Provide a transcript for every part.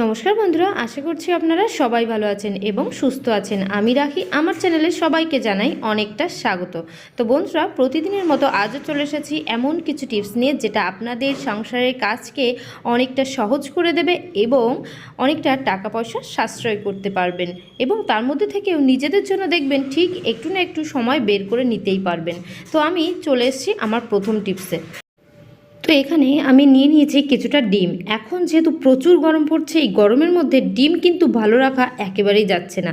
নমস্কার বন্ধুরা, আশা করছি আপনারা সবাই ভালো আছেন এবং সুস্থ আছেন। আমি রাখি, আমার চ্যানেলে সবাইকে জানাই অনেকটা স্বাগত। তো বন্ধুরা, প্রতিদিনের মতো আজও চলে এসেছি এমন কিছু টিপস নিয়ে যেটা আপনাদের সংসারের কাজকে অনেকটা সহজ করে দেবে এবং অনেকটা টাকা পয়সা সাশ্রয় করতে পারবেন এবং তার মধ্যে থেকেও নিজেদের জন্য দেখবেন ঠিক একটু না একটু সময় বের করে নিতেই পারবেন। তো আমি চলে এসেছি আমার প্রথম টিপসে। তো এখানে আমি নিয়ে নিয়েছি কিছুটা ডিম। এখন যেহেতু প্রচুর গরম পড়ছে, এই গরমের মধ্যে ডিম কিন্তু ভালো রাখা একেবারেই যাচ্ছে না।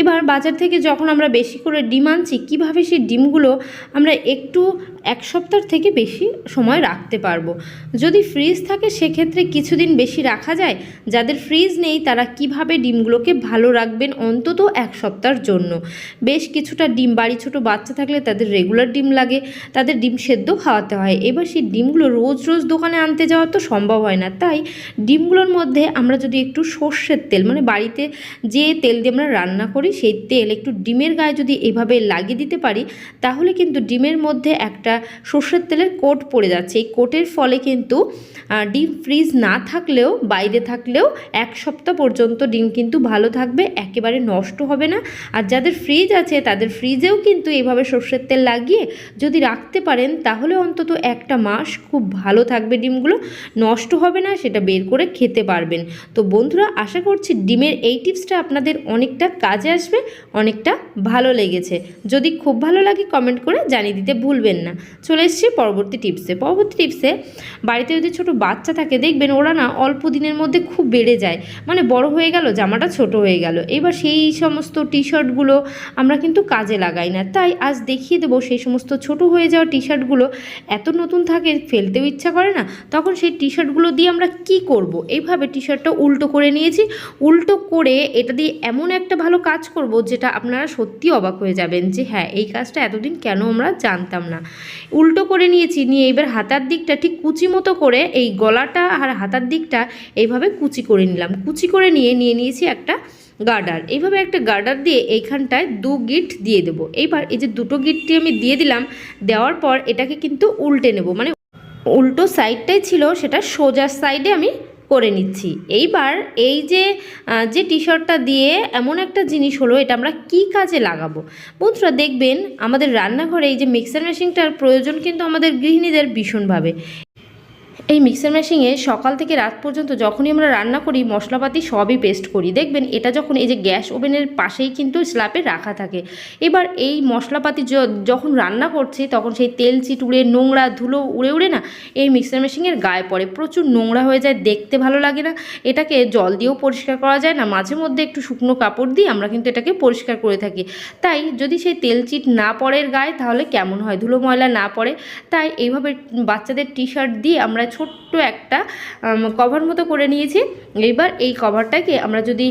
এবার বাজার থেকে যখন আমরা বেশি করে ডিম আনছি, কীভাবে সেই ডিমগুলো আমরা একটু এক সপ্তাহ থেকে বেশি সময় রাখতে পারব। যদি ফ্রিজ থাকে, সেক্ষেত্রে কিছুদিন বেশি রাখা যায়। যাদের ফ্রিজ নেই, তারা কীভাবে ডিমগুলোকে ভালো রাখবেন অন্তত এক সপ্তাহের জন্য? বেশ কিছুটা ডিম, বাড়ি ছোট বাচ্চা থাকলে তাদের রেগুলার ডিম লাগে। তাদের ডিম সেদ্ধ খাওয়াতে হয়। এবার সেই ডিমগুলো রোজ রোজ দোকানে আনতে যাওয়া তো সম্ভব হয় না। তাই ডিমগুলোর মধ্যে আমরা যদি একটু সর্ষের তেল মানে বাড়িতে যে তেল দিয়ে আমরা রান্না করি, সেই তেল একটু ডিমের গায়ে যদি এভাবে লাগিয়ে দিতে পারি, তাহলে কিন্তু ডিমের মধ্যে একটা সর্ষের তেলের কোট পড়ে যাচ্ছে। এই কোটের ফলে কিন্তু ডিম ফ্রিজ না থাকলেও, বাইরে থাকলেও এক সপ্তাহ পর্যন্ত ডিম কিন্তু ভালো থাকবে, একেবারে নষ্ট হবে না। আর যাদের ফ্রিজ আছে, তাদের ফ্রিজেও কিন্তু এইভাবে সর্ষের তেল লাগিয়ে যদি রাখতে পারেন, তাহলে অন্তত একটা মাস খুব ভালো থাকবে ডিমগুলো। নষ্ট হবে না, সেটা বের করে খেতে পারবেন। তো বন্ধুরা, আশা করছি ডিমের এই টিপসটা আপনাদের অনেকটা কাজে আসবে, অনেকটা ভালো লেগেছে। যদি খুব ভালো লাগে, কমেন্ট করে জানিয়ে দিতে ভুলবেন না। চলে এসেছি পরবর্তী টিপসে পরবর্তী টিপসে বাড়িতে যদি ছোট বাচ্চা থাকে, দেখবেন ওরা না অল্প দিনের মধ্যে খুব বেড়ে যায়। মানে বড় হয়ে গেল, জামাটা ছোট হয়ে গেল। এবার সেই সমস্ত টি শার্টগুলো আমরা কিন্তু কাজে লাগাই না। তাই আজ দেখিয়ে দেবো সেই সমস্ত ছোট হয়ে যাওয়া টি শার্টগুলো এত নতুন থাকে, ফেলতেও ইচ্ছা করে না। তখন সেই টি শার্টগুলো দিয়ে আমরা কি করব? এইভাবে টি শার্টটা উল্টো করে নিয়েছি। উল্টো করে এটা দিয়ে এমন একটা ভালো কাজ করব, যেটা আপনারা সত্যি অবাক হয়ে যাবেন যে হ্যাঁ এই কাজটা এতদিন কেন আমরা জানতাম না? উল্টো করে নিয়েছি, নিয়ে এবার হাতার দিকটা ঠিক কুচি মতো করে এই গলাটা আর হাতার দিকটা এইভাবে কুচি করে নিলাম। কুচি করে নিয়ে নিয়ে নিয়েছি একটা গার্ডার। এইভাবে একটা গার্ডার দিয়ে এইখানটায় দু গিট দিয়ে দেবো। এইবার এই যে দুটো গিটটি আমি দিয়ে দিলাম, দেওয়ার পর এটাকে কিন্তু উল্টে নেব। মানে উল্টো সাইডটাই ছিল, সেটা সোজা সাইডে আমি করে নিচ্ছি। এইবার এই যে যে টি শার্টটা দিয়ে এমন একটা জিনিস হলো, এটা আমরা কি কাজে লাগাবো? বন্ধুরা, দেখবেন আমাদের রান্নাঘরে এই যে মিক্সার মেশিনটার প্রয়োজন কিন্তু আমাদের গৃহিণীদের ভীষণভাবে। এই মিক্সার মেশিনে সকাল থেকে রাত পর্যন্ত যখনই আমরা রান্না করি, মশলাপাতি সবই পেস্ট করি। দেখবেন এটা যখন এই যে গ্যাস ওভেনের পাশেই কিন্তু স্ল্যাপে রাখা থাকে। এবার এই মশলাপাতি যখন রান্না করছি, তখন সেই তেল চিট উড়ে নোংরা ধুলো উড়ে উড়ে না, এই মিক্সার মেশিনের গায়ে পড়ে। প্রচুর নোংরা হয়ে যায়, দেখতে ভালো লাগে না। এটাকে জল দিয়েও পরিষ্কার করা যায় না। মাঝে মধ্যে একটু শুকনো কাপড় দিয়ে আমরা কিন্তু এটাকে পরিষ্কার করে থাকি। তাই যদি সেই তেল চিট না পড়ে গায়ে, তাহলে কেমন হয়? ধুলো ময়লা না পড়ে। তাই এইভাবে বাচ্চাদের টি শার্ট দিয়ে আমরা ছোট্ট একটা কভার মতো করে নিয়েছি। এইবার এই কভারটাকে আমরা যদি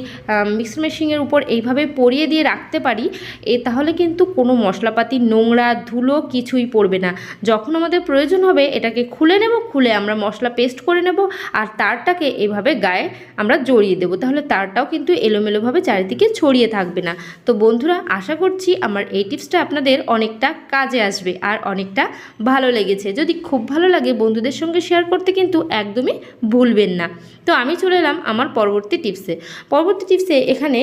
মিক্সার মেশিনের উপর এইভাবে পরিয়ে দিয়ে রাখতে পারি, এ তাহলে কিন্তু কোনো মশলাপাতি, নোংরা, ধুলো কিছুই পড়বে না। যখন আমাদের প্রয়োজন হবে, এটাকে খুলে নেব, খুলে আমরা মশলা পেস্ট করে নেব, আর তারটাকে এভাবে গায়ে আমরা জড়িয়ে দেবো। তাহলে তারটাও কিন্তু এলোমেলোভাবে চারিদিকে ছড়িয়ে থাকবে না। তো বন্ধুরা, আশা করছি আমার এই টিপসটা আপনাদের অনেকটা কাজে আসবে আর অনেকটা ভালো লেগেছে। যদি খুব ভালো লাগে, বন্ধুদের সঙ্গে শেয়ার করতে কিন্তু একদমই ভুলবেন না। তো আমি চলে এলাম আমার পরবর্তী টিপসে। পরবর্তী টিপসে এখানে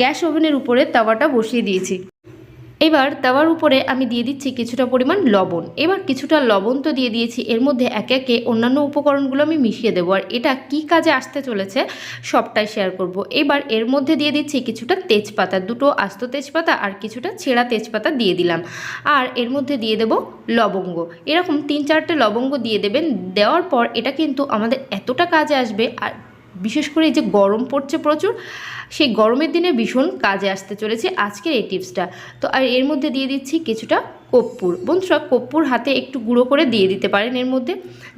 গ্যাস ওভেনের উপরে তাওয়াটা বসিয়ে দিয়েছি। এবার তাওয়ার উপরে আমি দিয়ে দিচ্ছি কিছুটা পরিমাণ লবণ। এবার কিছুটা লবণ তো দিয়ে দিয়েছি, এর মধ্যে একে একে অন্যান্য উপকরণগুলো আমি মিশিয়ে দেবো। আর এটা কি কাজে আসতে চলেছে সবটাই শেয়ার করব। এবার এর মধ্যে দিয়ে দিচ্ছি কিছুটা তেজপাতা, দুটো আস্ত তেজপাতা আর কিছুটা ছেঁড়া তেজপাতা দিয়ে দিলাম। আর এর মধ্যে দিয়ে দেব লবঙ্গ। এরকম তিন চারটে লবঙ্গ দিয়ে দেবেন, দেওয়ার পর এটা কিন্তু আমাদের এতটা কাজে আসবে আর বিশেষ করে এই যে গরম পড়ছে প্রচুর, সেই গরমের দিনে ভীষণ কাজে আসতে চলেছে আজকের এই টিপসটা তো আর এর মধ্যে দিয়ে দিচ্ছি কিছুটা কর্পূর। বন্ধুরা, কর্পূর হাতে একটু গুঁড়ো করে দিয়ে দিতে পারেন এর মধ্যে।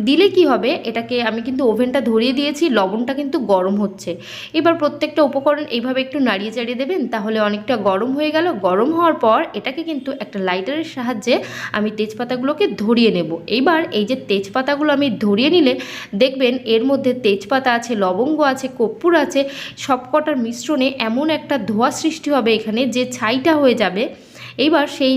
দিলে কি হবে, এটাকে আমি কিন্তু ওভেনটা ধরিয়ে দিয়েছি, লবণটা কিন্তু গরম হচ্ছে। এবার প্রত্যেকটা উপকরণ এইভাবে একটু নাড়িয়ে চাড়িয়ে দেবেন, তাহলে অনেকটা গরম হয়ে গেল। গরম হওয়ার পর এটাকে কিন্তু একটা লাইটারের সাহায্যে আমি তেজপাতাগুলোকে ধরিয়ে নেব। এইবার এই যে তেজপাতাগুলো আমি ধরিয়ে নিলে, দেখবেন এর মধ্যে তেজপাতা আছে, লবঙ্গ আছে, কর্পূর আছে, সবকটার মিশ্রণে এমন একটা ধোঁয়া সৃষ্টি হবে এখানে, যে ছাইটা হয়ে যাবে। এইবার সেই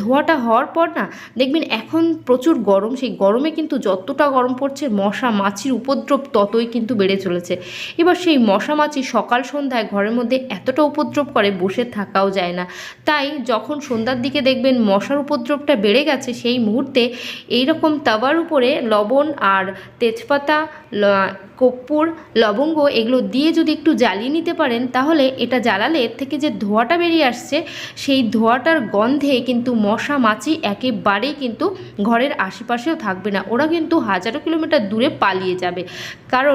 ধোয়াটা হওয়ার পর না, দেখবেন এখন প্রচুর গরম, সেই গরমে কিন্তু যতটা গরম পড়ছে, মশা মাছির উপদ্রব ততই কিন্তু বেড়ে চলেছে। এবার সেই মশা মাছি সকাল সন্ধ্যায় ঘরের মধ্যে এতটা উপদ্রব করে, বসে থাকাও যায় না। তাই যখন সন্ধ্যার দিকে দেখবেন মশার উপদ্রবটা বেড়ে গেছে, সেই মুহূর্তে এইরকম তাওয়ার উপরে লবণ আর তেজপাতা কর্পূর, লবঙ্গ এগুলো দিয়ে যদি একটু জ্বালিয়ে নিতে পারেন, তাহলে এটা জ্বালালে এর থেকে যে ধোঁয়াটা বেরিয়ে আসছে, সেই ধোঁয়াটার গন্ধে কিন্তু মশা মাছি একেবারেই কিন্তু ঘরের আশেপাশেও থাকবে না। ওরা কিন্তু হাজারো কিলোমিটার দূরে পালিয়ে যাবে। কারণ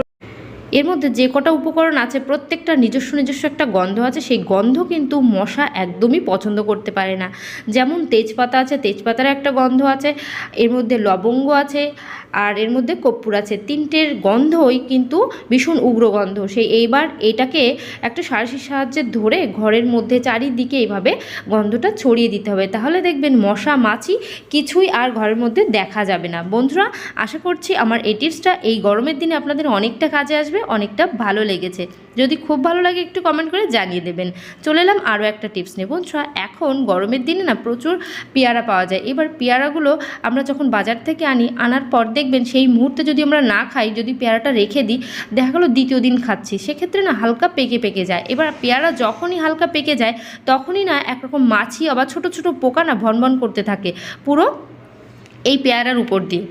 এর মধ্যে যে কটা উপকরণ আছে, প্রত্যেকটা নিজস্ব নিজস্ব একটা গন্ধ আছে, সেই গন্ধ কিন্তু মশা একদমই পছন্দ করতে পারে না। যেমন তেজপাতা আছে তেজপাতার একটা গন্ধ আছে, এর মধ্যে লবঙ্গ আছে, আর এর মধ্যে কর্পূর আছে। তিনটের গন্ধই কিন্তু ভীষণ উগ্র গন্ধ। সেই এইবার এটাকে একটা সাঁড়শির সাহায্যে ধরে ঘরের মধ্যে চারিদিকে এইভাবে গন্ধটা ছড়িয়ে দিতে হবে। তাহলে দেখবেন মশা, মাছি কিছুই আর ঘরের মধ্যে দেখা যাবে না। বন্ধুরা, আশা করছি আমার এই টিপসটা এই গরমের দিনে আপনাদের অনেকটা কাজে আসবে। অনেকটা ভালো লেগেছে। যদি খুব ভালো লাগে একটু কমেন্ট করে জানিয়ে দেবেন। চলে এলাম আরও একটা টিপস নিয়ে। বন্ধুরা, এখন গরমের দিনে না প্রচুর পেয়ারা পাওয়া যায়। এবার পেয়ারাগুলো আমরা যখন বাজার থেকে আনি, আনার পর দেখবেন সেই মুহূর্তে যদি আমরা না খাই, যদি পেয়ারাটা রেখে দিই, দেখা গেলো দ্বিতীয় দিন খাচ্ছি। সেক্ষেত্রে না হালকা পেকে পেকে যায়। এবার পেয়ারা যখনই হালকা পেকে যায়, তখনই না একরকম মাছি আবার ছোট ছোট পোকা না ভনভন করতে থাকে। পুরো এই পেয়ারার উপর দিয়ে।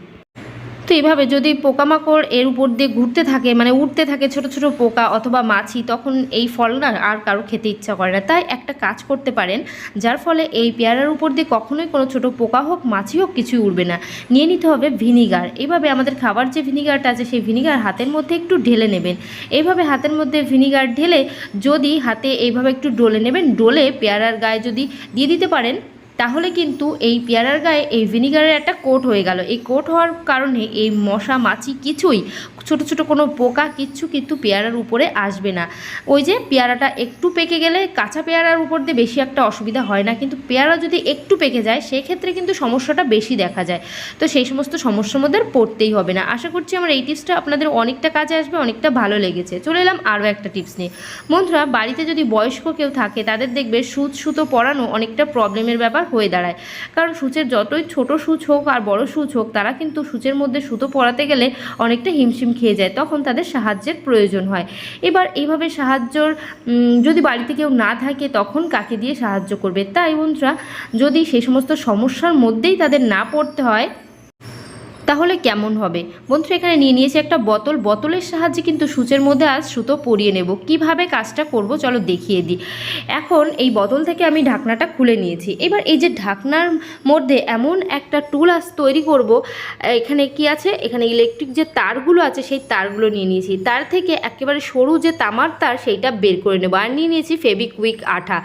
তো এভাবে যদি পোকামাকড় এর উপর দিয়ে ঘুরতে থাকে মানে উঠতে থাকে ছোট ছোট পোকা অথবা মাছি, তখন এই ফল না আর কারও খেতে ইচ্ছা করে না। তাই একটা কাজ করতে পারেন, যার ফলে এই পেয়ারার উপর দিয়ে কখনোই কোনো ছোট পোকা হোক, মাছি হোক কিছুই উঠবে না। নিয়ে নিতে হবে ভিনিগার। এইভাবে আমাদের খাবার যে ভিনিগারটা আছে, সেই ভিনিগার হাতের মধ্যে একটু ঢেলে নেবেন। এইভাবে হাতের মধ্যে ভিনিগার ঢেলে যদি হাতে এইভাবে একটু ডলে নেবেন, ডলে পেয়ারার গায়ে যদি দিয়ে দিতে পারেন তাহলে কিন্তু এই পেয়ারার গায়ে এই ভিনিগারের একটা কোট হয়ে গেল। এই কোট হওয়ার কারণে এই মশা, মাছি কিছুই ছোট ছোট কোনো পোকা কিচ্ছু কিন্তু পেয়ারার উপরে আসবে না। ওই যে পেয়ারাটা একটু পেকে গেলে কাঁচা পেয়ারার উপর দিয়ে বেশি একটা অসুবিধা হয় না। কিন্তু পেয়ারা যদি একটু পেকে যায়, সেক্ষেত্রে কিন্তু সমস্যাটা বেশি দেখা যায়। তো সেই সমস্ত সমস্যার মধ্যে পড়তেই হবে না। আশা করছি আমার এই টিপসটা আপনাদের অনেকটা কাজে আসবে, অনেকটা ভালো লেগেছে। চলে এলাম আরও একটা টিপস নিয়ে। বন্ধুরা, বাড়িতে যদি বয়স্ক কেউ থাকে, তাদের দেখবে সুচ সুতো পরানো অনেকটা প্রবলেমের ব্যাপার হয়ে দাঁড়ায়। কারণ সূচের যতই ছোট সূচ হোক আর বড় সূচ হোক, তারা কিন্তু সূচের মধ্যে সুতো পরাতে গেলে অনেকটা হিমশিম খেয়ে যায়, তখন তাদের সাহায্যের প্রয়োজন হয়। এবার এইভাবে সাহায্যর যদি বাড়িতে কেউ না থাকে, তখন কাকে দিয়ে সাহায্য করবে? তাই বন্ধুরা, যদি সেই সমস্ত সমস্যার মধ্যেই তাদের না পড়তে হয় তাহলে কেমন হবে? বন্ধুরা এখানে নিয়ে নিয়েছি একটা বোতল। বোতলের সাহায্যে কিন্তু সূচের মধ্যে আজ সুতো পরিয়ে নেব। কীভাবে কাজটা করব চলো দেখিয়ে দিই। এখন এই বোতল থেকে আমি ঢাকনাটা খুলে নিয়েছি। এবার এই যে ঢাকনার মধ্যে এমন একটা টুল আজ তৈরি করব, এখানে কি আছে? এখানে ইলেকট্রিক যে তারগুলো আছে, সেই তারগুলো নিয়ে নিয়েছি। তার থেকে একেবারে সরু যে তামার তার, সেইটা বের করে নেব। আর নিয়ে নিয়েছি ফেবিকুইক আঠা।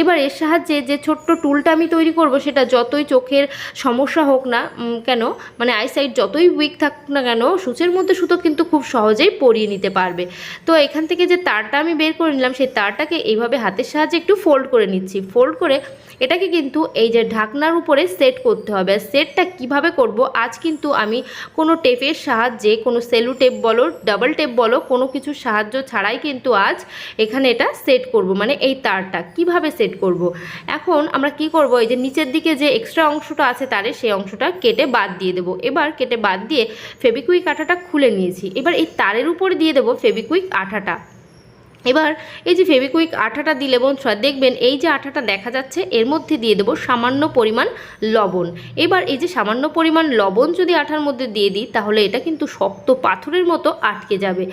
এবার এর সাহায্যে যে ছোট্ট টুলটা আমি তৈরি করব, সেটা যতই চোখের সমস্যা হোক না কেন? মানে আইসাইট যতই উইক থাকুক না কেন, সূচের মধ্যে সুতো কিন্তু খুব সহজেই পরিয়ে নিতে পারবে। তো এখান থেকে যে তারটা আমি বের করে নিলাম, সেই তারটাকে এইভাবে হাতের সাহায্যে একটু ফোল্ড করে নিচ্ছি। ফোল্ড করে এটাকে কিন্তু এই যে ঢাকনার উপরে সেট করতে হবে। আর সেটটা কীভাবে করব? আজ কিন্তু আমি কোনো টেপের সাহায্যে, কোনো সেলু টেপ বলো ডাবল টেপ বলো, কোনো কিছুর সাহায্য ছাড়াই কিন্তু আজ এখানে এটা সেট করব। মানে এই তারটা কীভাবে সেট করব? এখন আমরা কি করব? এই যে নিচের দিকে যে এক্সট্রা অংশটা আছে তারে, সেই অংশটা কেটে বাদ দিয়ে দেবো। এবার কেটে বাদ দিয়ে ফেবিকুইক আঠাটা খুলে নিয়েছি। এবার এই তারের উপর দিয়ে দেবো ফেবিকুইক আঠাটা। এবার এই যে ফেবিকুইক আঠাটা দিলে বন্ধুরা, দেখবেন এই যে আঠাটা দেখা যাচ্ছে, এর মধ্যে দিয়ে দেবো সামান্য পরিমাণ লবণ। এবার এই যে সামান্য পরিমাণ লবণ যদি আঠার মধ্যে দিয়ে দিই, তাহলে এটা কিন্তু শক্ত পাথরের মতো আটকে যাবে।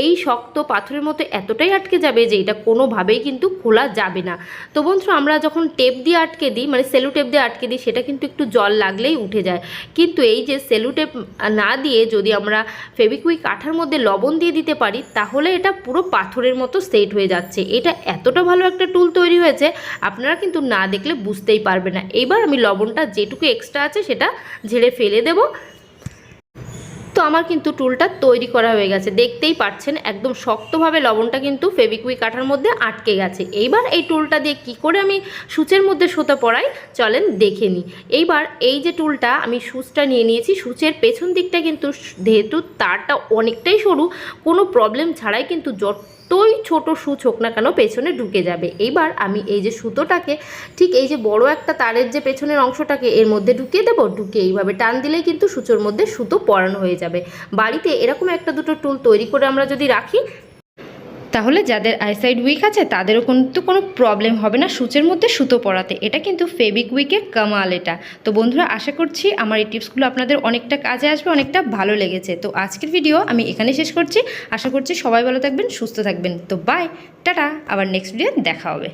এই শক্ত পাথরের মতো এতটাই আটকে যাবে যে এটা কোনোভাবেই কিন্তু খোলা যাবে না। তো বন্ধুরা, আমরা যখন টেপ দিয়ে আটকে দিই মানে সেলু টেপ দিয়ে আটকে দিই, সেটা কিন্তু একটু জল লাগলেই উঠে যায়। কিন্তু এই যে সেলু টেপ না দিয়ে যদি আমরা ফেবিকুইক আঠার মধ্যে লবণ দিয়ে দিতে পারি, তাহলে এটা পুরো পাথরের মতো সেট হয়ে যাচ্ছে। এটা এতটা ভালো একটা টুল তৈরি হয়েছে, আপনারা কিন্তু না দেখলে বুঝতেই পারবে না। এবার আমি লবণটা যেটুকু এক্সট্রা আছে সেটা ঝেড়ে ফেলে দেবো। তো আমার কিন্তু টুলটা তৈরি করা হয়ে গেছে। দেখতেই পাচ্ছেন, একদম শক্তভাবে লবণটা কিন্তু ফেবিকুইক কাঠার মধ্যে আটকে গেছে। এইবার এই টুলটা দিয়ে কি করে আমি সূচের মধ্যে সুতা পরাই, চলেন দেখে নিই। এইবার এই যে টুলটা আমি সূচটা নিয়ে নিয়েছি, সূচের পেছন দিকটা কিন্তু, যেহেতু তারটা অনেকটাই সরু, কোনো প্রবলেম ছাড়াই কিন্তু যত যতই ছোট সূচ হোক না কেন পেছনে ঢুকে যাবে। এইবার আমি এই যে সুতোটাকে, ঠিক এই যে বড় একটা তারের যে পেছনের অংশটাকে এর মধ্যে ঢুকিয়ে দেবো, ঢুকিয়ে এইভাবে টান দিলেই কিন্তু সুচোর মধ্যে সুতো পরানো হয়ে যাবে। বাড়িতে এরকম একটা দুটো টুল তৈরি করে আমরা যদি রাখি তাহলে যাদের আইসাইড উইক আছে, তাদেরও কিন্তু কোনো প্রবলেম হবে না সূচের মধ্যে সুতো পরাতে। এটা কিন্তু ফেবিক উইকের কামাল এটা। তো বন্ধুরা, আশা করছি আমার এই টিপসগুলো আপনাদের অনেকটা কাজে আসবে, অনেকটা ভালো লেগেছে। তো আজকের ভিডিও আমি এখানে শেষ করছি। আশা করছি সবাই ভালো থাকবেন, সুস্থ থাকবেন। তো বাই টাটা, আবার নেক্সট ভিডিও দেখা হবে।